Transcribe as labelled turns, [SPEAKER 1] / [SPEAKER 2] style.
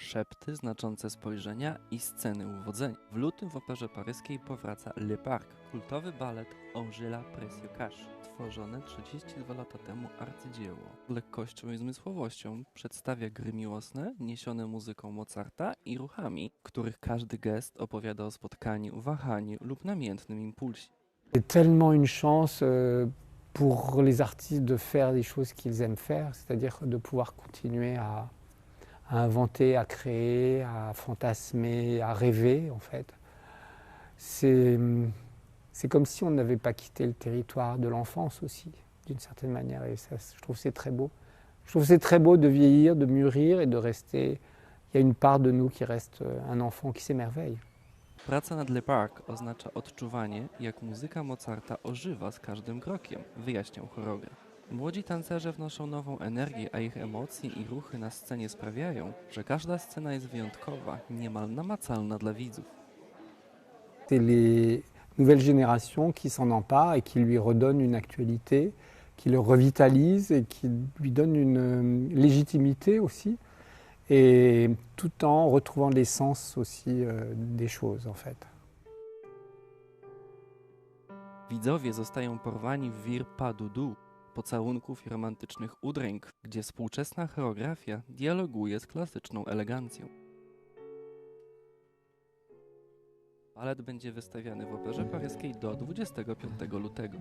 [SPEAKER 1] szepty znaczące spojrzenia i sceny uwodzenia. W lutym w operze paryskiej powraca Le Parc, kultowy balet Angela Pressiocash, tworzone 32 lata temu arcydzieło. Lekkością i zmysłowością przedstawia gry miłosne, niesione muzyką Mozarta i ruchami, których każdy gest opowiada o spotkaniu, wahaniu lub namiętnym impulsie.
[SPEAKER 2] C'est tellement une chance euh, pour les artistes de faire les choses qu'ils aiment faire, c'est-à-dire de pouvoir continuer à, à inventer, à créer, à fantasmer, à rêver en fait. C'est comme si on n'avait pas quitté le territoire de l'enfance aussi, d'une certaine manière, et je trouve que c'est très beau. Je trouve que c'est très beau de vieillir, de mûrir et de rester. Il y a une part de nous qui reste euh, un enfant qui s'émerveille.
[SPEAKER 1] Praca nad oznacza odczuwanie, jak muzyka ożywa z każdym krokiem, wyjaśniał. Młodzi tancerze wnoszą nową energię, a ich emocje i ruchy na scenie sprawiają, że każda scena jest wyjątkowa, niemal namacalna dla widzów.
[SPEAKER 2] C'est les nouvelles générations qui s'en emparent et qui lui redonnent une actualité, qui le revitalise et qui lui donnent une euh, légitimité aussi, et tout en retrouvant l'essence aussi euh, des choses en fait.
[SPEAKER 1] Widzowie zostają porwani w wir pas du doux, pocałunków i romantycznych udręk, gdzie współczesna choreografia dialoguje z klasyczną elegancją. Balet będzie wystawiany w Operze Paryskiej do 25 lutego.